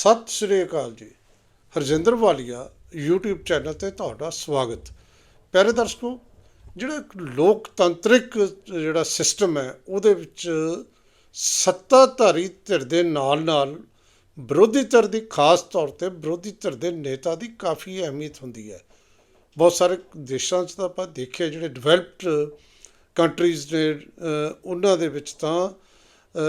ਸਤਿ ਸ੍ਰੀ ਅਕਾਲ ਜੀ। ਹਰਜਿੰਦਰ ਵਾਲੀਆ, YouTube channel ਤੇ ਤੁਹਾਡਾ ਸਵਾਗਤ। ਪਿਆਰੇ ਦਰਸ਼ਕੋ, ਜਿਹੜਾ ਲੋਕਤੰਤਰਿਕ ਜਿਹੜਾ ਸਿਸਟਮ ਹੈ, ਉਹਦੇ ਵਿੱਚ ਸੱਤਾਧਾਰੀ ਧਿਰ ਦੇ ਨਾਲ ਨਾਲ ਵਿਰੋਧੀ ਧਿਰ ਦੀ ਖਾਸ ਤੌਰ ਤੇ ਵਿਰੋਧੀ ਧਿਰ ਦੇ ਨੇਤਾ ਦੀ ਕਾਫੀ ਅਹਿਮੀਅਤ ਹੁੰਦੀ ਹੈ। ਬਹੁਤ ਸਾਰੇ ਦੇਸ਼ਾਂ 'ਚ ਤਾਂ ਆਪਾਂ ਦੇਖਿਆ, ਜਿਹੜੇ ਡਿਵੈਲਪਡ ਕੰਟਰੀਜ਼ ਨੇ ਉਹਨਾਂ ਦੇ ਵਿੱਚ ਤਾਂ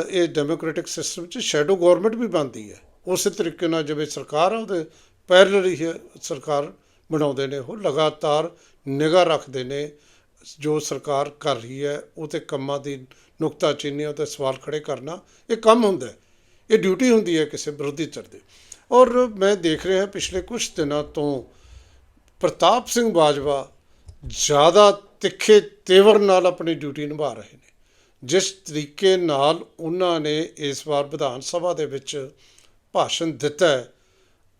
ਇਹ ਡੈਮੋਕ੍ਰੈਟਿਕ ਸਿਸਟਮ 'ਚ ਸ਼ੈਡੋ ਗਵਰਨਮੈਂਟ ਵੀ ਬਣਦੀ ਹੈ। ਉਸੇ ਤਰੀਕੇ ਨਾਲ ਜਿਵੇਂ ਸਰਕਾਰ ਆ, ਉਹਦੇ ਪੈਰਲਲ ਹੀ ਇਹ ਸਰਕਾਰ ਬਣਾਉਂਦੇ ਨੇ ਉਹ, ਲਗਾਤਾਰ ਨਿਗਾਹ ਰੱਖਦੇ ਨੇ ਜੋ ਸਰਕਾਰ ਕਰ ਰਹੀ ਹੈ ਉਹ ਤੇ ਕੰਮਾਂ ਦੀ ਨੁਕਤਾਚੀਨੀ ਉਹ ਤੇ ਸਵਾਲ ਖੜੇ ਕਰਨਾ, ਇਹ ਕੰਮ ਹੁੰਦਾ ਇਹ ਡਿਊਟੀ ਹੁੰਦੀ ਹੈ ਕਿਸੇ ਵਿਰੋਧੀ ਧਿਰ ਦੀ। ਔਰ ਮੈਂ ਦੇਖ ਰਿਹਾ ਪਿਛਲੇ ਕੁਝ ਦਿਨਾਂ ਤੋਂ ਪ੍ਰਤਾਪ ਸਿੰਘ ਬਾਜਵਾ ਜ਼ਿਆਦਾ ਤਿੱਖੇ ਤੇਵਰ ਨਾਲ ਆਪਣੀ ਡਿਊਟੀ ਨਿਭਾ ਰਹੇ ਨੇ। ਜਿਸ ਤਰੀਕੇ ਨਾਲ ਉਹਨਾਂ ਨੇ ਇਸ ਵਾਰ ਵਿਧਾਨ ਸਭਾ ਦੇ ਵਿੱਚ ਭਾਸ਼ਣ ਦਿੱਤਾ ਹੈ,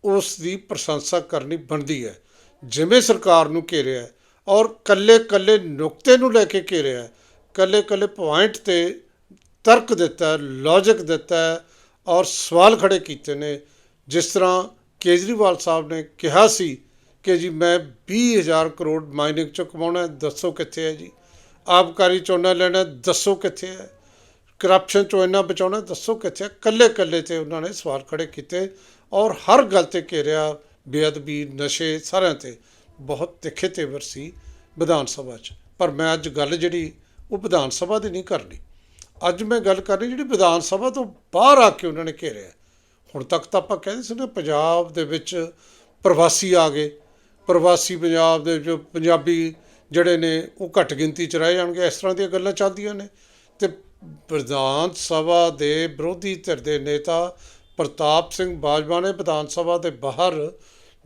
ਉਸ ਦੀ ਪ੍ਰਸ਼ੰਸਾ ਕਰਨੀ ਬਣਦੀ ਹੈ। ਜਿਵੇਂ ਸਰਕਾਰ ਨੂੰ ਘੇਰਿਆ ਔਰ ਕੱਲੇ ਕੱਲੇ ਨੁਕਤੇ ਨੂੰ ਲੈ ਕੇ ਘੇਰਿਆ ਹੈ ਕੱਲੇ ਕੱਲੇ ਪੁਆਇੰਟ ਤੇ ਤਰਕ ਦਿੱਤਾ ਹੈ ਲੌਜੀਕ ਦਿੱਤਾ ਔਰ ਸਵਾਲ ਖੜੇ ਕੀਤੇ ਨੇ। ਜਿਸ ਤਰ੍ਹਾਂ ਕੇਜਰੀਵਾਲ ਸਾਹਿਬ ਨੇ ਕਿਹਾ ਸੀ ਕਿ ਜੀ ਮੈਂ 20000 ਕਰੋੜ ਮਾਈਨਿੰਗ ਚੋਂ ਕਮਾਉਣਾ ਦੱਸੋ ਕਿੱਥੇ ਹੈ ਜੀ? ਆਬਕਾਰੀ ਚੋਣਾਂ ਲੈਣਾ ਦੱਸੋ ਕਿੱਥੇ ਹੈ? ਕਰਪਸ਼ਨ ਚੋਂ ਇੰਨਾ ਬਚਾਉਣਾ, ਦੱਸੋ ਕਿੱਥੇ ਕੱਲੇ ਕੱਲੇ ਤੇ ਉਹਨਾਂ ਨੇ ਸਵਾਲ ਖੜੇ ਕੀਤੇ ਔਰ ਹਰ ਗੱਲ ਤੇ ਘੇਰਿਆ ਬੇਅਦਬੀ, ਨਸ਼ੇ ਸਾਰਿਆਂ ਤੇ, ਬਹੁਤ ਤਿੱਖੇ ਤੇਵਰ ਸੀ ਵਿਧਾਨ ਸਭਾ 'ਚ। ਪਰ ਮੈਂ ਅੱਜ ਗੱਲ ਜਿਹੜੀ, ਉਹ ਵਿਧਾਨ ਸਭਾ ਦੀ ਨਹੀਂ ਕਰਨੀ। ਅੱਜ ਮੈਂ ਗੱਲ ਕਰਨੀ ਜਿਹੜੀ ਵਿਧਾਨ ਸਭਾ ਤੋਂ ਬਾਹਰ ਆ ਕੇ ਉਹਨਾਂ ਨੇ ਘੇਰਿਆ। ਹੁਣ ਤੱਕ ਤਾਂ ਆਪਾਂ ਕਹਿੰਦੇ ਸੀ ਨਾ, ਪੰਜਾਬ ਦੇ ਵਿੱਚ ਪ੍ਰਵਾਸੀ ਆ ਗਏ। ਪ੍ਰਵਾਸੀ ਪੰਜਾਬ ਦੇ ਜੋ ਪੰਜਾਬੀ ਜਿਹੜੇ ਨੇ, ਉਹ ਘੱਟ ਗਿਣਤੀ ਚ ਰਹਿ ਜਾਣਗੇ, ਇਸ ਤਰ੍ਹਾਂ ਦੀਆਂ ਗੱਲਾਂ ਚੱਲਦੀਆਂ ਨੇ। ਤੇ ਵਿਧਾਨ ਸਭਾ ਦੇ ਵਿਰੋਧੀ ਧਿਰ ਦੇ ਨੇਤਾ ਪ੍ਰਤਾਪ ਸਿੰਘ ਬਾਜਵਾ ਨੇ ਵਿਧਾਨ ਸਭਾ ਦੇ ਬਾਹਰ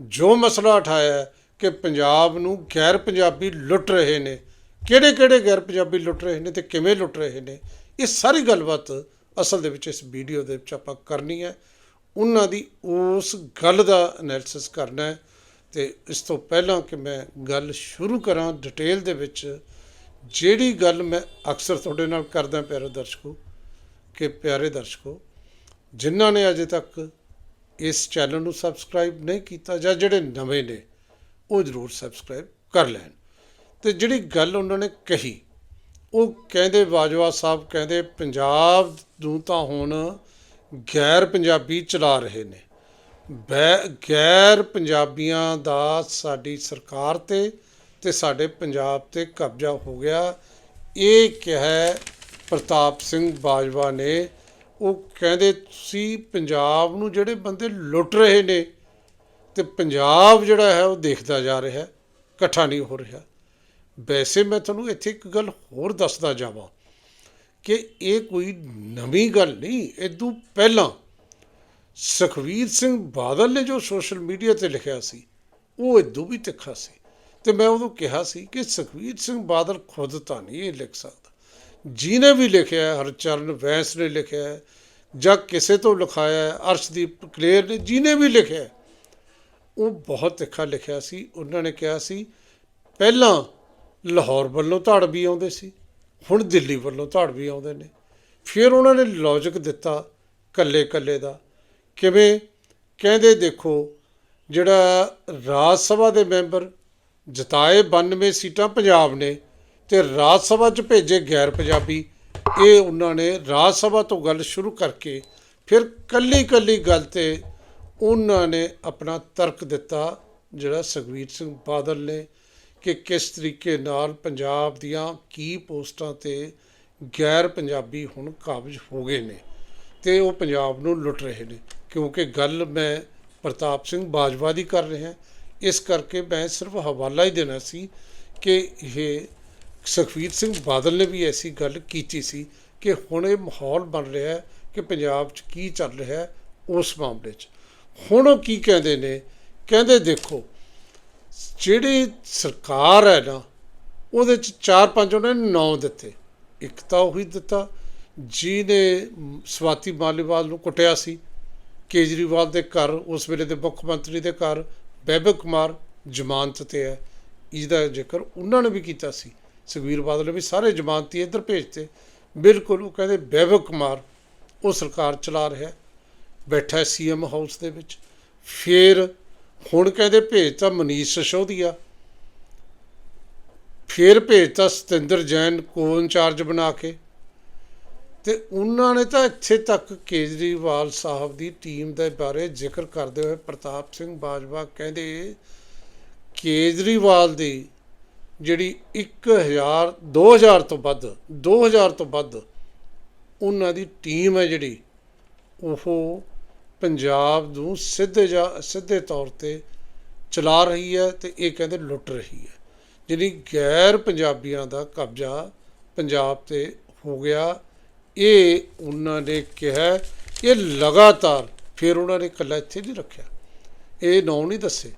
ਜੋ ਮਸਲਾ ਉਠਾਇਆ ਕਿ ਪੰਜਾਬ ਨੂੰ ਗੈਰ ਪੰਜਾਬੀ ਲੁੱਟ ਰਹੇ ਨੇ। ਕਿਹੜੇ ਕਿਹੜੇ ਗੈਰ ਪੰਜਾਬੀ ਲੁੱਟ ਰਹੇ ਨੇ ਤੇ ਕਿਵੇਂ ਲੁੱਟ ਰਹੇ ਨੇ? ਇਹ ਸਾਰੀ ਗੱਲਬਾਤ ਅਸਲ ਦੇ ਵਿੱਚ ਇਸ ਵੀਡੀਓ ਦੇ ਵਿੱਚ ਆਪਾਂ ਕਰਨੀ ਹੈ। ਉਹਨਾਂ ਦੀ ਉਸ ਗੱਲ ਦਾ ਐਨਾਲਿਸਿਸ ਕਰਨਾ ਹੈ ਤੇ ਇਸ ਤੋਂ ਪਹਿਲਾਂ ਕਿ ਮੈਂ ਗੱਲ ਸ਼ੁਰੂ ਕਰਾਂ ਡਿਟੇਲ ਦੇ ਵਿੱਚ ਜਿਹੜੀ ਗੱਲ ਮੈਂ ਅਕਸਰ ਤੁਹਾਡੇ ਨਾਲ ਕਰਦਾ ਪਿਆਰੇ ਦਰਸ਼ਕੋ ਕਿ ਪਿਆਰੇ ਦਰਸ਼ਕੋ, ਜਿਨ੍ਹਾਂ ਨੇ ਅਜੇ ਤੱਕ ਇਸ ਚੈਨਲ ਨੂੰ ਸਬਸਕ੍ਰਾਈਬ ਨਹੀਂ ਕੀਤਾ ਜਾਂ ਜਿਹੜੇ ਨਵੇਂ ਨੇ, ਉਹ ਜ਼ਰੂਰ ਸਬਸਕ੍ਰਾਈਬ ਕਰ ਲੈਣ। ਤੇ ਜਿਹੜੀ ਗੱਲ ਉਹਨਾਂ ਨੇ ਕਹੀ, ਉਹ ਕਹਿੰਦੇ ਬਾਜਵਾ ਸਾਹਿਬ ਕਹਿੰਦੇ ਪੰਜਾਬ ਨੂੰ ਤਾਂ ਹੁਣ ਗੈਰ ਪੰਜਾਬੀ ਚਲਾ ਰਹੇ ਨੇ। ਬੈ- ਗੈਰ ਪੰਜਾਬੀਆਂ ਦਾ ਸਾਡੀ ਸਰਕਾਰ ਤੇ ਤੇ ਸਾਡੇ ਪੰਜਾਬ ਤੇ ਕਬਜ਼ਾ ਹੋ ਗਿਆ। ਇਹ ਕਿਹਾ ਪ੍ਰਤਾਪ ਸਿੰਘ ਬਾਜਵਾ ਨੇ, ਉਹ ਕਹਿੰਦੇ, ਤੁਸੀਂ ਪੰਜਾਬ ਨੂੰ ਜਿਹੜੇ ਬੰਦੇ ਲੁੱਟ ਰਹੇ ਨੇ ਤੇ ਪੰਜਾਬ ਜਿਹੜਾ ਹੈ ਉਹ ਦੇਖਦਾ ਜਾ ਰਿਹਾ ਹੈ ਇਕੱਠਾ ਨਹੀਂ ਹੋ ਰਿਹਾ। ਵੈਸੇ ਮੈਂ ਤੁਹਾਨੂੰ ਇੱਥੇ ਇੱਕ ਗੱਲ ਹੋਰ ਦੱਸਦਾ ਜਾਵਾਂ ਕਿ ਇਹ ਕੋਈ ਨਵੀਂ ਗੱਲ ਨਹੀਂ ਇਦੋਂ ਪਹਿਲਾਂ ਸੁਖਵੀਰ ਸਿੰਘ ਬਾਦਲ ਨੇ ਜੋ ਸੋਸ਼ਲ ਮੀਡੀਆ ਤੇ ਲਿਖਿਆ ਸੀ, ਉਹ ਇਦੋਂ ਵੀ ਤਿੱਖਾ ਸੀ। ਤੇ ਮੈਂ ਉਹਨੂੰ ਕਿਹਾ ਸੀ ਕਿ ਸੁਖਵੀਰ ਸਿੰਘ ਬਾਦਲ ਖੁਦ ਤਾਂ ਨਹੀਂ ਇਹ ਲਿਖ ਸਕਦਾ। ਜਿਹਨੇ ਵੀ ਲਿਖਿਆ ਹਰਚਰਨ ਵੈਸ ਨੇ ਲਿਖਿਆ ਜਾਂ ਕਿਸੇ ਤੋਂ ਲਿਖਾਇਆ ਅਰਸ਼ਦੀਪ ਕਲੇਰ ਨੇ ਜਿਹਨੇ ਵੀ ਲਿਖਿਆ ਉਹ ਬਹੁਤ ਤਿੱਖਾ ਲਿਖਿਆ ਸੀ। ਉਹਨਾਂ ਨੇ ਕਿਹਾ ਸੀ, ਪਹਿਲਾਂ ਲਾਹੌਰ ਵੱਲੋਂ ਧੜ ਵੀ ਆਉਂਦੇ ਸੀ, ਹੁਣ ਦਿੱਲੀ ਵੱਲੋਂ ਧੜ ਵੀ ਆਉਂਦੇ ਨੇ। ਫਿਰ ਉਹਨਾਂ ਨੇ ਲੌਜੀਕ ਦਿੱਤਾ ਕੱਲੇ ਕੱਲੇ ਦਾ। ਕਿਵੇਂ? ਕਹਿੰਦੇ ਦੇਖੋ, ਜਿਹੜਾ ਰਾਜ ਸਭਾ ਦੇ ਮੈਂਬਰ ਜਿਤਾਏ 92 ਸੀਟਾਂ ਪੰਜਾਬ ਨੇ ਤੇ ਰਾਜ ਸਭਾ 'ਚ ਭੇਜੇ ਗੈਰ ਪੰਜਾਬੀ। ਇਹ ਉਹਨਾਂ ਨੇ ਰਾਜ ਸਭਾ ਤੋਂ ਗੱਲ ਸ਼ੁਰੂ ਕਰਕੇ ਫਿਰ ਕੱਲੀ ਕੱਲੀ ਗੱਲ ਤੇ ਉਹਨਾਂ ਨੇ ਆਪਣਾ ਤਰਕ ਦਿੱਤਾ, ਜਿਹੜਾ ਸੁਖਬੀਰ ਸਿੰਘ ਬਾਦਲ ਨੇ ਕਿ ਕਿਸ ਤਰੀਕੇ ਨਾਲ ਪੰਜਾਬ ਦੀਆਂ ਕੀ ਪੋਸਟਾਂ ਤੇ ਗੈਰ ਪੰਜਾਬੀ ਹੁਣ ਕਾਬਜ ਹੋ ਗਏ ਨੇ ਤੇ ਉਹ ਪੰਜਾਬ ਨੂੰ ਲੁੱਟ ਰਹੇ ਨੇ। ਕਿਉਂਕਿ ਗੱਲ ਮੈਂ ਪ੍ਰਤਾਪ ਸਿੰਘ ਬਾਜਵਾ ਦੀ ਕਰ ਰਿਹਾ। ਇਸ ਕਰਕੇ ਮੈਂ ਸਿਰਫ ਹਵਾਲਾ ਹੀ ਦੇਣਾ ਸੀ ਕਿ ਇਹ ਸੁਖਬੀਰ ਸਿੰਘ ਬਾਦਲ ਨੇ ਵੀ ਐਸੀ ਗੱਲ ਕੀਤੀ ਸੀ ਕਿ ਹੁਣ ਇਹ ਮਾਹੌਲ ਬਣ ਰਿਹਾ ਹੈ ਕਿ ਪੰਜਾਬ 'ਚ ਕੀ ਚੱਲ ਰਿਹਾ ਹੈ ਉਸ ਮਾਮਲੇ 'ਚ। ਹੁਣ ਉਹ ਕੀ ਕਹਿੰਦੇ ਨੇ? ਕਹਿੰਦੇ ਦੇਖੋ ਜਿਹੜੀ ਸਰਕਾਰ ਹੈ ਨਾ ਉਹਦੇ ਚ ਚਾਰ ਪੰਜ ਉਹਨਾਂ ਨੇ ਨਾਂ ਦਿੱਤੇ। ਇੱਕ ਤਾਂ ਉਹੀ ਦਿੱਤਾ ਜਿਹਨੇ ਮ, ਸਵਾਤੀ ਮਾਲੀਵਾਲ ਨੂੰ ਕੁੱਟਿਆ ਸੀ ਕੇਜਰੀਵਾਲ ਦੇ ਘਰ ਉਸ ਵੇਲੇ ਦੇ ਮੁੱਖ ਮੰਤਰੀ ਦੇ ਘਰ ਬੈਬਕ ਕੁਮਾਰ ਜ਼ਮਾਨਤ ਤੇ ਹੈ। ਜਿਹਦਾ ਜ਼ਿਕਰ ਉਹਨਾਂ ਨੇ ਵੀ ਕੀਤਾ ਸੀ। ਸੁਖਬੀਰ ਬਾਦਲ ਨੇ ਵੀ ਸਾਰੇ ਜ਼ਮਾਨਤੀ ਇੱਧਰ ਭੇਜਤੇ ਬਿਲਕੁਲ ਉਹ ਕਹਿੰਦੇ ਬੈਬਕ ਕੁਮਾਰ ਉਹ ਸਰਕਾਰ ਚਲਾ ਰਿਹਾ ਹੈ। ਬੈਠਾ ਸੀਐਮ ਹਾਊਸ ਦੇ ਵਿੱਚ। ਫਿਰ ਹੁਣ ਕਹਿੰਦੇ ਭੇਜਤਾ ਮਨੀਸ਼ ਸਿਸੋਦੀਆ। ਫਿਰ ਭੇਜਤਾ ਸਤਿੰਦਰ ਜੈਨ ਕੋ ਇੰਚਾਰਜ ਬਣਾ ਕੇ। ਤੇ ਉਹਨਾਂ ਨੇ ਤਾਂ ਇੱਥੇ ਤੱਕ ਕੇਜਰੀਵਾਲ ਸਾਹਿਬ ਦੀ ਟੀਮ ਦੇ ਬਾਰੇ ਜ਼ਿਕਰ ਕਰਦੇ ਹੋਏ ਪ੍ਰਤਾਪ ਸਿੰਘ ਬਾਜਵਾ ਕਹਿੰਦੇ, ਕੇਜਰੀਵਾਲ ਦੀ ਜਿਹੜੀ 1000 2000 ਤੋਂ ਵੱਧ 2000 ਤੋਂ ਵੱਧ ਉਹਨਾਂ ਦੀ ਟੀਮ ਹੈ ਜਿਹੜੀ, ਉਹ ਪੰਜਾਬ ਨੂੰ ਸਿੱਧੇ ਜਾਂ, ਸਿੱਧੇ ਤੌਰ ਤੇ ਚਲਾ ਰਹੀ ਹੈ ਤੇ ਇਹ ਕਹਿੰਦੇ ਲੁੱਟ ਰਹੀ ਹੈ। ਜਿਹੜੀ ਗੈਰ ਪੰਜਾਬੀਆਂ ਦਾ ਕਬਜ਼ਾ ਪੰਜਾਬ ਤੇ ਹੋ ਗਿਆ ਇਹ ਉਹਨਾਂ ਨੇ ਕਿਹਾ, ਇਹ ਲਗਾਤਾਰ ਫਿਰ ਉਹਨਾਂ ਨੇ ਇਕੱਲਾ ਇੱਥੇ ਨਹੀਂ ਰੱਖਿਆ। ਇਹ ਨਾਂ ਨਹੀਂ ਦੱਸੇ।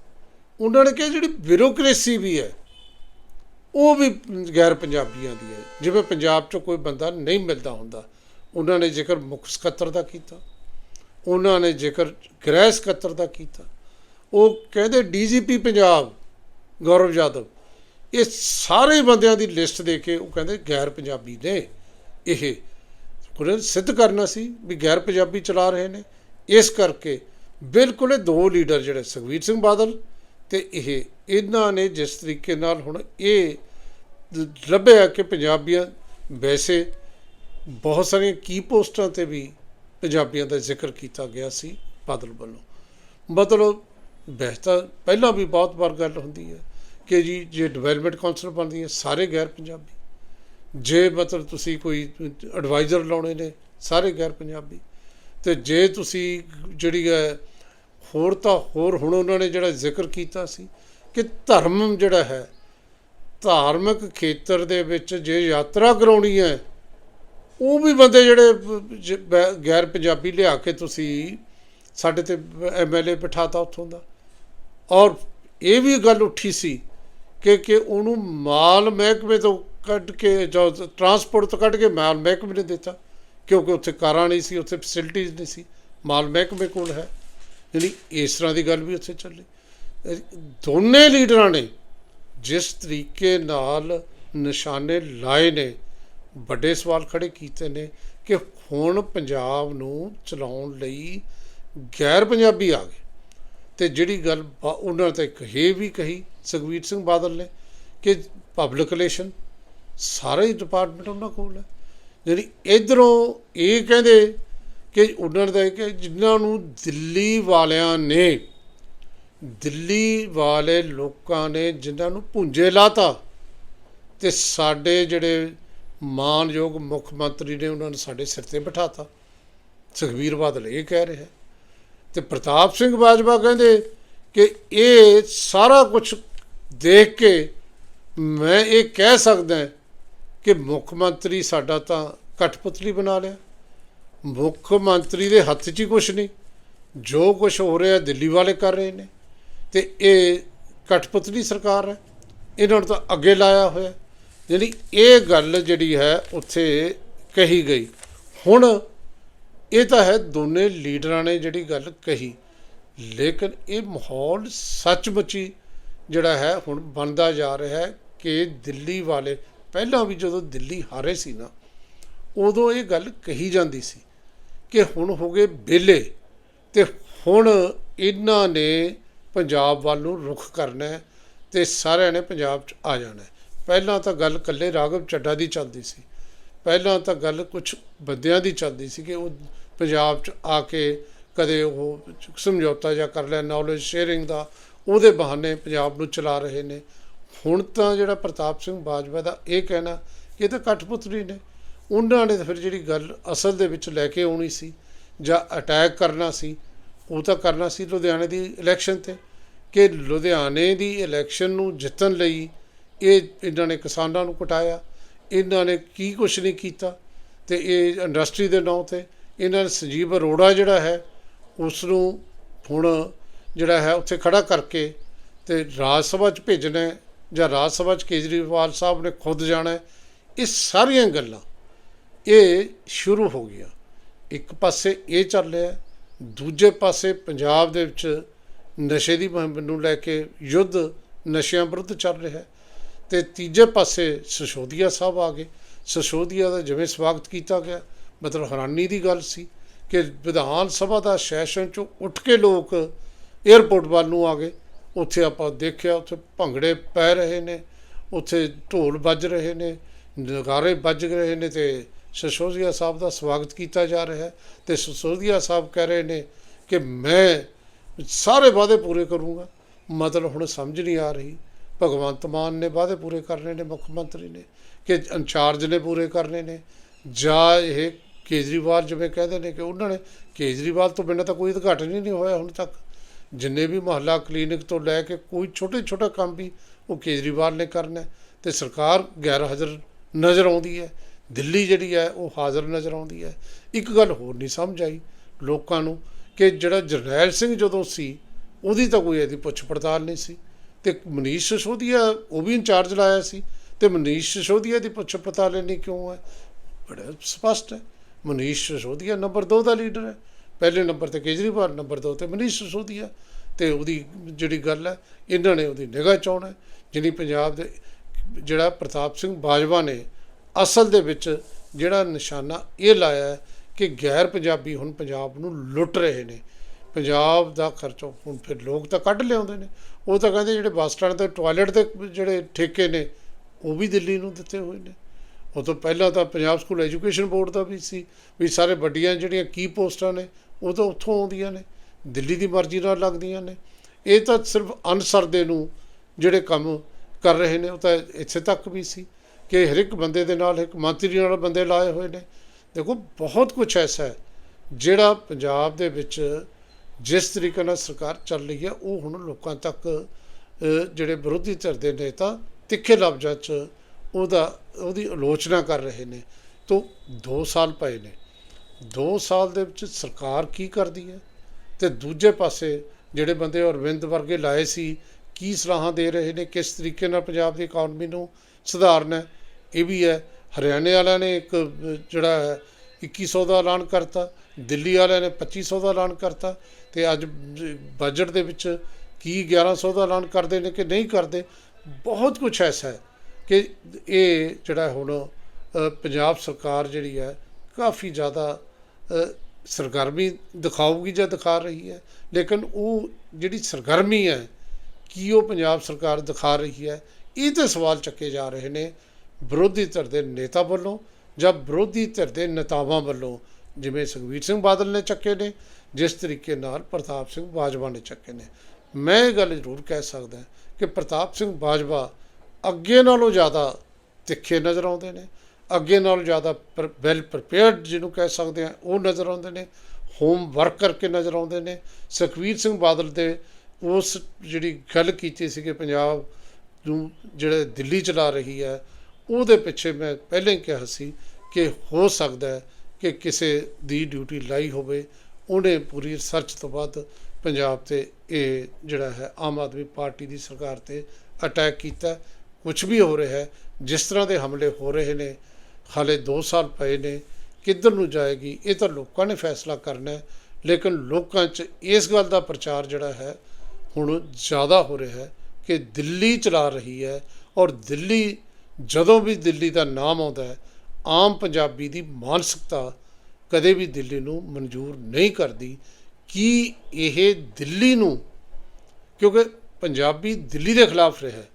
ਉਹਨਾਂ ਨੇ ਕਿਹਾ, ਜਿਹੜੀ ਬਿਊਰੋਕ੍ਰੇਸੀ ਵੀ ਹੈ, ਉਹ ਵੀ ਗੈਰ ਪੰਜਾਬੀਆਂ ਦੀ ਹੈ। ਜਿਵੇਂ ਪੰਜਾਬ 'ਚੋਂ ਕੋਈ ਬੰਦਾ ਨਹੀਂ ਮਿਲਦਾ ਹੁੰਦਾ, ਉਹਨਾਂ ਨੇ ਜ਼ਿਕਰ ਮੁੱਖ ਸਕੱਤਰ ਦਾ ਕੀਤਾ, ਉਹਨਾਂ ਨੇ ਜ਼ਿਕਰ ਗ੍ਰਹਿ ਸਕੱਤਰ ਦਾ ਕੀਤਾ, ਉਹ ਕਹਿੰਦੇ ਡੀਜੀਪੀ ਪੰਜਾਬ, ਗੌਰਵ ਯਾਦਵ, ਇਹ ਸਾਰੇ ਬੰਦਿਆਂ ਦੀ ਲਿਸਟ ਦੇ ਕੇ ਉਹ ਕਹਿੰਦੇ ਗੈਰ ਪੰਜਾਬੀ ਨੇ ਇਹ। ਉਹਨਾਂ ਸਿੱਧ ਕਰਨਾ ਸੀ ਵੀ ਗੈਰ ਪੰਜਾਬੀ ਚਲਾ ਰਹੇ ਨੇ। ਇਸ ਕਰਕੇ ਬਿਲਕੁਲ ਇਹ ਦੋ ਲੀਡਰ ਜਿਹੜੇ ਸੁਖਵੀਰ ਸਿੰਘ ਬਾਦਲ ਤੇ ਇਹ, ਇਹਨਾਂ ਨੇ ਜਿਸ ਤਰੀਕੇ ਨਾਲ ਹੁਣ ਇਹ ਲੱਭਿਆ ਕਿ ਪੰਜਾਬੀਆਂ ਵੈਸੇ ਬਹੁਤ ਸਾਰੀਆਂ ਕੀ ਪੋਸਟਾਂ ਤੇ ਵੀ ਪੰਜਾਬੀਆਂ ਦਾ ਜ਼ਿਕਰ ਕੀਤਾ ਗਿਆ ਸੀ ਬਾਦਲ ਵੱਲੋਂ। ਮਤਲਬ ਵੈਸੇ ਤਾਂ ਪਹਿਲਾਂ ਵੀ ਬਹੁਤ ਵਾਰ ਗੱਲ ਹੁੰਦੀ ਹੈ ਕਿ ਜੀ, ਜੇ ਡਿਵੈਲਪਮੈਂਟ ਕਾਉਂਸਲ ਬਣਦੀ ਹੈ, ਸਾਰੇ ਗੈਰ ਪੰਜਾਬੀ। ਜੇ ਮਤਲਬ ਤੁਸੀਂ ਕੋਈ ਐਡਵਾਈਜ਼ਰ ਲਾਉਣੇ ਨੇ ਸਾਰੇ ਗੈਰ ਪੰਜਾਬੀ, ਤੇ ਜੇ ਤੁਸੀਂ ਜਿਹੜੀ ਹੈ ਹੋਰ ਤਾਂ ਹੋਰ ਹੁਣ ਉਹਨਾਂ ਨੇ ਜਿਹੜਾ ਜ਼ਿਕਰ ਕੀਤਾ ਸੀ ਕਿ ਧਰਮ ਜਿਹੜਾ ਹੈ, ਧਾਰਮਿਕ ਖੇਤਰ ਦੇ ਵਿੱਚ ਜੇ ਯਾਤਰਾ ਕਰਾਉਣੀ ਹੈ, ਉਹ ਵੀ ਬੰਦੇ ਜਿਹੜੇ ਗੈਰ ਪੰਜਾਬੀ ਲਿਆ ਕੇ ਤੁਸੀਂ ਸਾਡੇ ਤੇ ਐਮਐਲਏ ਬਿਠਾਤਾ ਉੱਥੋਂ ਦਾ। ਔਰ ਇਹ ਵੀ ਗੱਲ ਉੱਠੀ ਸੀ ਕਿ ਕਿ ਉਹਨੂੰ ਮਾਲ ਮਹਿਕਮੇ ਤੋਂ ਕੱਢ ਕੇ ਜੋ ਟਰਾਂਸਪੋਰਟ ਤੋਂ ਕੱਢ ਕੇ ਮਾਲ ਮਹਿਕਮੇ ਨੇ ਦਿੱਤਾ, ਕਿਉਂਕਿ ਉੱਥੇ ਕਾਰਾਂ ਨਹੀਂ ਸੀ, ਉੱਥੇ ਫੈਸਿਲਿਟੀਜ਼ ਨਹੀਂ ਸੀ। ਮਾਲ ਮਹਿਕਮੇ ਕੋਲ ਹੈ। ਯਾਨੀ ਇਸ ਤਰ੍ਹਾਂ ਦੀ ਗੱਲ ਵੀ ਉੱਥੇ ਚੱਲੀ। ਦੋਨੇ ਲੀਡਰਾਂ ਨੇ ਜਿਸ ਤਰੀਕੇ ਨਾਲ ਨਿਸ਼ਾਨੇ ਲਾਏ ਨੇ, ਵੱਡੇ ਸਵਾਲ ਖੜੇ ਕੀਤੇ ਨੇ ਕਿ ਹੁਣ ਪੰਜਾਬ ਨੂੰ ਚਲਾਉਣ ਲਈ ਗੈਰ ਪੰਜਾਬੀ ਆ ਗਏ। ਤੇ ਜਿਹੜੀ ਗੱਲ ਬਾ- ਉਹਨਾਂ ਤੇ ਕਹੇ ਵੀ ਕਹੀ ਸੁਖਵੀਰ ਸਿੰਘ ਬਾਦਲ ਨੇ, ਕਿ ਪਬਲਿਕ ਰਿਲੇਸ਼ਨ ਸਾਰਾ ਹੀ ਡਿਪਾਰਟਮੈਂਟ ਉਹਨਾਂ ਕੋਲ ਹੈ। ਜਿਹੜੀ ਇਧਰੋਂ ਇਹ ਕਹਿੰਦੇ ਕਿ ਉਹਨਾਂ ਦਾ ਕਿ ਜਿਨ੍ਹਾਂ ਨੂੰ ਦਿੱਲੀ ਵਾਲਿਆਂ ਨੇ, ਦਿੱਲੀ ਵਾਲੇ ਲੋਕਾਂ ਨੇ ਜਿਨ੍ਹਾਂ ਨੂੰ ਭੁੰਜੇ ਲਾਤਾ ਤੇ ਸਾਡੇ ਜਿਹੜੇ ਮਾਨਯੋਗ ਮੁੱਖ ਮੰਤਰੀ ਨੇ ਉਹਨਾਂ ਨੂੰ ਸਾਡੇ ਸਿਰ ਤੇ ਬਿਠਾਤਾ। ਸੁਖਬੀਰ ਬਾਦਲ ਇਹ ਕਹਿ ਰਿਹਾ ਤੇ ਪ੍ਰਤਾਪ ਸਿੰਘ ਬਾਜਵਾ ਕਹਿੰਦੇ ਕਿ ਇਹ ਸਾਰਾ ਕੁਝ ਦੇਖ ਕੇ ਮੈਂ ਇਹ ਕਹਿ ਸਕਦਾ ਕਿ ਮੁੱਖ ਮੰਤਰੀ ਸਾਡਾ ਤਾਂ ਕਠਪੁਤਲੀ ਬਣਾ ਲਿਆ। ਮੁੱਖ ਮੰਤਰੀ ਦੇ ਹੱਥ 'ਚ ਹੀ ਕੁਝ ਨਹੀਂ। ਜੋ ਕੁਝ ਹੋ ਰਿਹਾ ਦਿੱਲੀ ਵਾਲੇ ਕਰ ਰਹੇ ਨੇ। ਤੇ ਇਹ ਕਠਪੁਤਲੀ ਸਰਕਾਰ ਹੈ। ਇਹਨਾਂ ਨੂੰ ਤਾਂ ਅੱਗੇ ਲਾਇਆ ਹੋਇਆ। ਯਾਨੀ ਇਹ ਗੱਲ ਜਿਹੜੀ ਹੈ, ਉੱਥੇ ਕਹੀ ਗਈ। ਹੁਣ ਇਹ ਤਾਂ ਹੈ, ਦੋਨੇ ਲੀਡਰਾਂ ਨੇ ਜਿਹੜੀ ਗੱਲ ਕਹੀ। ਲੇਕਿਨ ਇਹ ਮਾਹੌਲ ਸੱਚਮੁੱਚੀ ਜਿਹੜਾ ਹੈ, ਹੁਣ ਬਣਦਾ ਜਾ ਰਿਹਾ ਹੈ ਕਿ ਦਿੱਲੀ ਵਾਲੇ ਪਹਿਲਾਂ ਵੀ ਜਦੋਂ ਦਿੱਲੀ ਹਾਰੇ ਸੀ ਨਾ, ਉਦੋਂ ਇਹ ਗੱਲ ਕਹੀ ਜਾਂਦੀ ਸੀ ਕਿ ਹੁਣ ਹੋ ਗਏ ਬੇਲੇ ਤੇ ਹੁਣ ਇਹਨਾਂ ਨੇ ਪੰਜਾਬ ਵੱਲ ਨੂੰ ਰੁਖ ਕਰਨਾ ਹੈ ਤੇ ਸਾਰਿਆਂ ਨੇ ਪੰਜਾਬ 'ਚ ਆ ਜਾਣਾ ਪਹਿਲਾਂ ਤਾਂ ਗੱਲ ਕੱਲੇ ਰਾਘਵ ਚੱਡਾ ਦੀ ਚੱਲਦੀ ਸੀ। ਪਹਿਲਾਂ ਤਾਂ ਗੱਲ ਕੁਝ ਬੰਦਿਆਂ ਦੀ ਚੱਲਦੀ ਸੀ ਕਿ ਉਹ ਪੰਜਾਬ 'ਚ ਆ ਕੇ ਕਦੇ ਉਹ ਸਮਝੌਤਾ ਜਾਂ ਕਰ ਲਿਆ ਨੌਲੇਜ ਸ਼ੇਅਰਿੰਗ ਦਾ, ਉਹਦੇ ਬਹਾਨੇ ਪੰਜਾਬ ਨੂੰ ਚਲਾ ਰਹੇ ਨੇ। ਹੁਣ ਤਾਂ ਜਿਹੜਾ ਪ੍ਰਤਾਪ ਸਿੰਘ ਬਾਜਵਾ ਦਾ ਇਹ ਕਹਿਣਾ ਕਿ ਇਹ ਤਾਂ ਕਠਪੁਤਲੀ ਨੇ। ਉਹਨਾਂ ਨੇ ਤਾਂ ਫਿਰ ਜਿਹੜੀ ਗੱਲ ਅਸਲ ਦੇ ਵਿੱਚ ਲੈ ਕੇ ਆਉਣੀ ਸੀ ਜਾਂ ਅਟੈਕ ਕਰਨਾ ਸੀ, ਉਹ ਤਾਂ ਕਰਨਾ ਸੀ ਲੁਧਿਆਣੇ ਦੀ ਇਲੈਕਸ਼ਨ ਤੇ ਕਿ ਲੁਧਿਆਣੇ ਦੀ ਇਲੈਕਸ਼ਨ ਨੂੰ ਜਿੱਤਣ ਲਈ ਇਹ ਇਹਨਾਂ ਨੇ ਕਿਸਾਨਾਂ ਨੂੰ ਕਟਾਇਆ, ਇਹਨਾਂ ਨੇ ਕੀ ਕੁਛ ਨਹੀਂ ਕੀਤਾ ਤੇ ਇਹ ਇੰਡਸਟਰੀ ਦੇ ਨਾਂ ਤੇ ਇਹਨਾਂ ਨੇ ਸੰਜੀਵ ਅਰੋੜਾ ਜਿਹੜਾ ਹੈ ਉਸ ਨੂੰ ਹੁਣ ਜਿਹੜਾ ਹੈ ਉੱਥੇ ਖੜਾ ਕਰਕੇ ਤੇ ਰਾਜ ਸਭਾ 'ਚ ਭੇਜਣਾ ਜਾਂ ਰਾਜ ਸਭਾ 'ਚ ਕੇਜਰੀਵਾਲ ਸਾਹਿਬ ਨੇ ਖੁਦ ਜਾਣਾ ਇਹ ਸਾਰੀਆਂ ਗੱਲਾਂ, ਇਹ ਸ਼ੁਰੂ ਹੋ ਗਿਆ ਇੱਕ ਪਾਸੇ ਇਹ ਚੱਲ ਰਿਹਾ ਦੂਜੇ ਪਾਸੇ ਪੰਜਾਬ ਦੇ ਵਿੱਚ ਨਸ਼ੇ ਦੀ ਮੁਹਿੰਮ ਨੂੰ ਲੈ ਕੇ ਯੁੱਧ ਨਸ਼ਿਆਂ ਵਿਰੁੱਧ ਚੱਲ ਰਿਹਾ ਹੈ ਤੇ ਤੀਜੇ ਪਾਸੇ ਸਸ਼ੋਦੀਆ ਸਾਹਿਬ ਆ ਗਏ। ਸਸ਼ੋਦੀਆ ਦਾ ਜਿਵੇਂ ਸਵਾਗਤ ਕੀਤਾ ਗਿਆ, ਮਤਲਬ ਹੈਰਾਨੀ ਦੀ ਗੱਲ ਸੀ ਕਿ ਵਿਧਾਨ ਸਭਾ ਦਾ ਸੈਸ਼ਨ ਚੋਂ ਉੱਠ ਕੇ ਲੋਕ 에ਅਰਪੋਰਟ ਵੱਲ ਨੂੰ ਆ ਗਏ। ਉੱਥੇ ਆਪਾਂ ਦੇਖਿਆ, ਉੱਥੇ ਭੰਗੜੇ ਪੈ ਰਹੇ ਨੇ, ਉੱਥੇ ਢੋਲ ਵੱਜ ਰਹੇ ਨੇ, ਨਗਾਰੇ ਵੱਜ ਰਹੇ ਨੇ ਤੇ ਸਸੋਦੀਆ ਸਾਹਿਬ ਦਾ ਸਵਾਗਤ ਕੀਤਾ ਜਾ ਰਿਹਾ ਹੈ ਤੇ ਸਿਸੋਦੀਆ ਸਾਹਿਬ ਕਹਿ ਰਹੇ ਨੇ ਕਿ ਮੈਂ ਸਾਰੇ ਵਾਅਦੇ ਪੂਰੇ ਕਰੂੰਗਾ। ਮਤਲਬ ਹੁਣ ਸਮਝ ਨਹੀਂ ਆ ਰਹੀ। ਭਗਵੰਤ ਮਾਨ ਨੇ ਵਾਅਦੇ ਪੂਰੇ ਕਰਨੇ ਨੇ, ਮੁੱਖ ਮੰਤਰੀ ਨੇ, ਕਿ ਇੰਚਾਰਜ ਨੇ ਪੂਰੇ ਕਰਨੇ ਨੇ। ਜਾਂ ਇਹ ਕੇਜਰੀਵਾਲ ਜਿਵੇਂ ਕਹਿੰਦੇ ਨੇ ਕਿ ਉਹਨਾਂ ਨੇ ਕੇਜਰੀਵਾਲ ਤੋਂ ਬਿਨਾਂ ਤਾਂ ਕੋਈ ਉਦਘਾਟਨ ਹੀ ਨਹੀਂ ਹੋਇਆ ਹੁਣ ਤੱਕ। ਜਿੰਨੇ ਵੀ ਮੁਹੱਲਾ ਕਲੀਨਿਕ ਤੋਂ ਲੈ ਕੇ ਕੋਈ ਛੋਟੇ ਛੋਟਾ ਕੰਮ ਵੀ ਉਹ ਕੇਜਰੀਵਾਲ ਨੇ ਕਰਨਾ ਹੈ ਤੇ ਸਰਕਾਰ ਗੈਰ ਹਾਜ਼ਰ ਨਜ਼ਰ ਆਉਂਦੀ ਹੈ, ਦਿੱਲੀ ਜਿਹੜੀ ਹੈ ਉਹ ਹਾਜ਼ਰ ਨਜ਼ਰ ਆਉਂਦੀ ਹੈ। ਇੱਕ ਗੱਲ ਹੋਰ ਨਹੀਂ ਸਮਝ ਆਈ ਲੋਕਾਂ ਨੂੰ ਕਿ ਜਿਹੜਾ ਜਰਨੈਲ ਸਿੰਘ ਜਦੋਂ ਸੀ, ਉਹਦੀ ਤਾਂ ਕੋਈ ਇਹਦੀ ਪੁੱਛ ਪੜਤਾਲ ਨਹੀਂ ਸੀ ਤੇ ਮਨੀਸ਼ ਸਿਸੋਦੀਆ ਉਹ ਵੀ ਇੰਚਾਰਜ ਲਾਇਆ ਸੀ ਤੇ ਮਨੀਸ਼ ਸਿਸੋਦੀਆ ਦੀ ਪੁੱਛ ਪੜਤਾਲ ਇੰਨੀ ਕਿਉਂ ਹੈ? ਬੜਾ ਸਪਸ਼ਟ ਹੈ। ਮਨੀਸ਼ ਸਿਸੋਦੀਆ ਨੰਬਰ 2 ਦਾ ਲੀਡਰ ਹੈ। ਪਹਿਲੇ ਨੰਬਰ ਤੇ ਕੇਜਰੀਵਾਲ, ਨੰਬਰ 2 ਤੇ ਮਨੀਸ਼ ਸਿਸੋਦੀਆ ਤੇ ਉਹਦੀ ਜਿਹੜੀ ਗੱਲ ਹੈ, ਇਹਨਾਂ ਨੇ ਉਹਦੀ ਨਿਗਾਹ ਚਾਉਣਾ ਜਿਹੜੀ ਪੰਜਾਬ ਦੇ ਜਿਹੜਾ ਪ੍ਰਤਾਪ ਸਿੰਘ ਬਾਜਵਾ ਨੇ ਅਸਲ ਦੇ ਵਿੱਚ ਜਿਹੜਾ ਨਿਸ਼ਾਨਾ ਇਹ ਲਾਇਆ ਕਿ ਗੈਰ ਪੰਜਾਬੀ ਹੁਣ ਪੰਜਾਬ ਨੂੰ ਲੁੱਟ ਰਹੇ ਨੇ। ਪੰਜਾਬ ਦਾ ਖਰਚਾ ਹੁਣ ਫਿਰ ਲੋਕ ਤਾਂ ਕੱਢ ਲਿਆਉਂਦੇ ਨੇ। ਉਹ ਤਾਂ ਕਹਿੰਦੇ ਜਿਹੜੇ ਬੱਸ ਸਟੈਂਡ ਤੇ, ਟਾਇਲਟ ਦੇ ਜਿਹੜੇ ਠੇਕੇ ਨੇ, ਉਹ ਵੀ ਦਿੱਲੀ ਨੂੰ ਦਿੱਤੇ ਹੋਏ ਨੇ। ਉਹ ਤੋਂ ਪਹਿਲਾਂ ਤਾਂ ਪੰਜਾਬ ਸਕੂਲ ਐਜੂਕੇਸ਼ਨ ਬੋਰਡ ਦਾ ਵੀ ਸੀ, ਵੀ ਸਾਰੇ ਵੱਡੀਆਂ ਜਿਹੜੀਆਂ ਕੀ ਪੋਸਟਾਂ ਨੇ ਉਹ ਤਾਂ ਉੱਥੋਂ ਆਉਂਦੀਆਂ ਨੇ, ਦਿੱਲੀ ਦੀ ਮਰਜ਼ੀ ਨਾਲ ਲੱਗਦੀਆਂ ਨੇ। ਇਹ ਤਾਂ ਸਿਰਫ ਅਨਸਰਦੇ ਨੂੰ ਜਿਹੜੇ ਕੰਮ ਕਰ ਰਹੇ ਨੇ, ਉਹ ਤਾਂ ਇੱਥੇ ਤੱਕ ਵੀ ਸੀ ਕਿ ਹਰ ਇੱਕ ਬੰਦੇ ਦੇ ਨਾਲ ਇੱਕ ਮੰਤਰੀ ਨਾਲ ਬੰਦੇ ਲਾਏ ਹੋਏ ਨੇ। ਦੇਖੋ, ਬਹੁਤ ਕੁਝ ਐਸਾ ਹੈ, ਜਿਹੜਾ ਪੰਜਾਬ ਦੇ ਵਿੱਚ ਜਿਸ ਤਰੀਕੇ ਨਾਲ ਸਰਕਾਰ ਚੱਲ ਰਹੀ ਹੈ, ਉਹ ਹੁਣ ਲੋਕਾਂ ਤੱਕ ਜਿਹੜੇ ਵਿਰੋਧੀ ਧਿਰ ਦੇ ਨੇਤਾ ਤਿੱਖੇ ਲਫ਼ਜ਼ਾਂ 'ਚ ਉਹਦਾ, ਉਹਦੀ ਆਲੋਚਨਾ ਕਰ ਰਹੇ ਨੇ। ਤੋਂ 2 ਸਾਲ ਪਏ ਨੇ। 2 ਸਾਲ ਦੇ ਵਿੱਚ ਸਰਕਾਰ ਕੀ ਕਰਦੀ ਹੈ? ਤੇ ਦੂਜੇ ਪਾਸੇ ਜਿਹੜੇ ਬੰਦੇ ਅਰਵਿੰਦ ਵਰਗੇ ਲਾਏ ਸੀ, ਕੀ ਸਲਾਹਾਂ ਦੇ ਰਹੇ ਨੇ? ਕਿਸ ਤਰੀਕੇ ਨਾਲ ਪੰਜਾਬ ਦੀ ਇਕਨੋਮੀ ਨੂੰ ਸੁਧਾਰਨਾ ਇਹ ਵੀ ਹੈ, ਹਰਿਆਣੇ ਵਾਲਿਆਂ ਨੇ ਇੱਕ, ਜਿਹੜਾ ਹੈ 2100 ਦਾ ਐਲਾਨ ਕਰਤਾ, ਦਿੱਲੀ ਵਾਲਿਆਂ ਨੇ 2500 ਦਾ ਐਲਾਨ ਕਰਤਾ, ਤੇ ਅੱਜ ਬਜਟ ਦੇ ਵਿੱਚ ਕੀ 1100 ਦਾ ਐਲਾਨ ਕਰਦੇ ਨੇ ਕਿ ਨਹੀਂ ਕਰਦੇ? ਬਹੁਤ ਕੁਝ ਐਸਾ ਹੈ ਕਿ ਇਹ ਜਿਹੜਾ ਹੁਣ ਪੰਜਾਬ ਸਰਕਾਰ ਜਿਹੜੀ ਹੈ, ਕਾਫੀ ਜ਼ਿਆਦਾ ਸਰਗਰਮੀ ਦਿਖਾਊਗੀ ਜਾਂ ਦਿਖਾ ਰਹੀ ਹੈ। ਲੇਕਿਨ ਉਹ ਜਿਹੜੀ ਸਰਗਰਮੀ ਹੈ, ਕੀ ਉਹ ਪੰਜਾਬ ਸਰਕਾਰ ਦਿਖਾ ਰਹੀ ਹੈ, ਇਹ ਤੇ ਸਵਾਲ ਚੱਕੇ ਜਾ ਰਹੇ ਨੇ ਵਿਰੋਧੀ ਧਿਰ ਦੇ ਨੇਤਾ ਵੱਲੋਂ ਜਾਂ ਵਿਰੋਧੀ ਧਿਰ ਦੇ ਨੇਤਾਵਾਂ ਵੱਲੋਂ। ਜਿਵੇਂ ਸੁਖਬੀਰ ਸਿੰਘ ਬਾਦਲ ਨੇ ਚੱਕੇ ਨੇ, ਜਿਸ ਤਰੀਕੇ ਨਾਲ ਪ੍ਰਤਾਪ ਸਿੰਘ ਬਾਜਵਾ ਨੇ ਚੱਕੇ ਨੇ। ਮੈਂ ਇਹ ਗੱਲ ਜ਼ਰੂਰ ਕਹਿ ਸਕਦਾ ਕਿ ਪ੍ਰਤਾਪ ਸਿੰਘ ਬਾਜਵਾ ਅੱਗੇ ਨਾਲੋਂ ਜ਼ਿਆਦਾ ਤਿੱਖੇ ਨਜ਼ਰ ਆਉਂਦੇ ਨੇ। ਅੱਗੇ ਨਾਲੋਂ ਜ਼ਿਆਦਾ ਵੈਲ ਪ੍ਰਿਪੇਅਰਡ ਜਿਹਨੂੰ ਕਹਿ ਸਕਦੇ ਆ ਉਹ ਨਜ਼ਰ ਆਉਂਦੇ ਨੇ ਹੋਮ ਵਰਕ ਕਰਕੇ ਨਜ਼ਰ ਆਉਂਦੇ ਨੇ। ਸੁਖਬੀਰ ਸਿੰਘ ਬਾਦਲ ਦੇ ਉਸ ਜਿਹੜੀ ਗੱਲ ਕੀਤੀ ਸੀ ਕਿ ਪੰਜਾਬ ਨੂੰ, ਜਿਹੜੇ ਦਿੱਲੀ ਚਲਾ ਰਹੀ ਹੈ, ਉਹਦੇ ਪਿੱਛੇ ਮੈਂ ਪਹਿਲਾਂ ਹੀ ਕਿਹਾ ਸੀ ਕਿ ਹੋ ਸਕਦਾ ਹੈ ਕਿ ਕਿਸੇ ਦੀ ਡਿਊਟੀ ਲਾਈ ਹੋਵੇ। ਉਹਨੇ ਪੂਰੀ ਰਿਸਰਚ ਤੋਂ ਬਾਅਦ ਪੰਜਾਬ ਤੇ ਇਹ ਜਿਹੜਾ ਹੈ, ਆਮ ਆਦਮੀ ਪਾਰਟੀ ਦੀ ਸਰਕਾਰ ਤੇ ਅਟੈਕ ਕੀਤਾ। ਕੁਝ ਵੀ ਹੋ ਰਿਹਾ ਹੈ, ਜਿਸ ਤਰ੍ਹਾਂ ਦੇ ਹਮਲੇ ਹੋ ਰਹੇ ਨੇ ਹਾਲੇ 2 ਸਾਲ ਪਏ ਨੇ, ਕਿੱਧਰ ਨੂੰ ਜਾਏਗੀ? ਇਹ ਤਾਂ ਲੋਕਾਂ ਨੇ ਫੈਸਲਾ ਕਰਨਾ ਹੈ, ਲੇਕਿਨ ਲੋਕਾਂ 'ਚ ਇਸ ਗੱਲ ਦਾ ਪ੍ਰਚਾਰ ਜਿਹੜਾ ਹੈ, ਹੁਣ ਜ਼ਿਆਦਾ ਹੋ ਰਿਹਾ ਹੈ ਕਿ ਦਿੱਲੀ ਚਲਾ ਰਹੀ ਹੈ ਔਰ ਦਿੱਲੀ ਜਦੋਂ ਵੀ ਦਿੱਲੀ ਦਾ ਨਾਮ ਆਉਂਦਾ ਹੈ, ਆਮ ਪੰਜਾਬੀ ਦੀ ਮਾਨਸਿਕਤਾ ਕਦੇ ਵੀ ਦਿੱਲੀ ਨੂੰ ਮਨਜ਼ੂਰ ਨਹੀਂ ਕਰਦੀ। ਕਿ ਇਹ ਦਿੱਲੀ ਨੂੰ, ਕਿਉਂਕਿ ਪੰਜਾਬੀ ਦਿੱਲੀ ਦੇ ਖਿਲਾਫ ਰਿਹਾ ਹੈ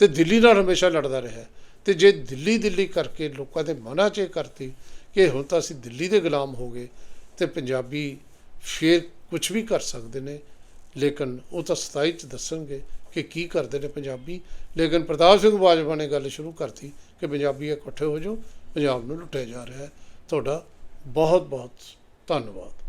ਤੇ ਦਿੱਲੀ ਨਾਲ ਹਮੇਸ਼ਾ ਲੜਦਾ ਰਿਹਾ ਤੇ ਜੇ ਦਿੱਲੀ ਦਿੱਲੀ ਕਰਕੇ ਲੋਕਾਂ ਦੇ ਮਨਾਂ 'ਚ ਇਹ ਕਰਤੀ ਕਿ ਹੁਣ ਤਾਂ ਅਸੀਂ ਦਿੱਲੀ ਦੇ ਗੁਲਾਮ ਹੋ ਗਏ ਤੇ ਪੰਜਾਬੀ ਫੇਰ ਕੁਝ ਵੀ ਕਰ ਸਕਦੇ ਨੇ, ਲੇਕਿਨ ਉਹ ਤਾਂ ਸਤਾਈ 'ਚ ਦੱਸਣਗੇ ਕਿ ਕੀ ਕਰਦੇ ਨੇ ਪੰਜਾਬੀ। ਲੇਕਿਨ ਪ੍ਰਤਾਪ ਸਿੰਘ ਬਾਜਵਾ ਨੇ ਗੱਲ ਸ਼ੁਰੂ ਕਰਤੀ ਕਿ ਪੰਜਾਬੀ ਇਕੱਠੇ ਹੋ ਜਾਓ, ਪੰਜਾਬ ਨੂੰ ਲੁੱਟਿਆ ਜਾ ਰਿਹਾ ਹੈ। ਤੁਹਾਡਾ ਬਹੁਤ ਬਹੁਤ ਧੰਨਵਾਦ।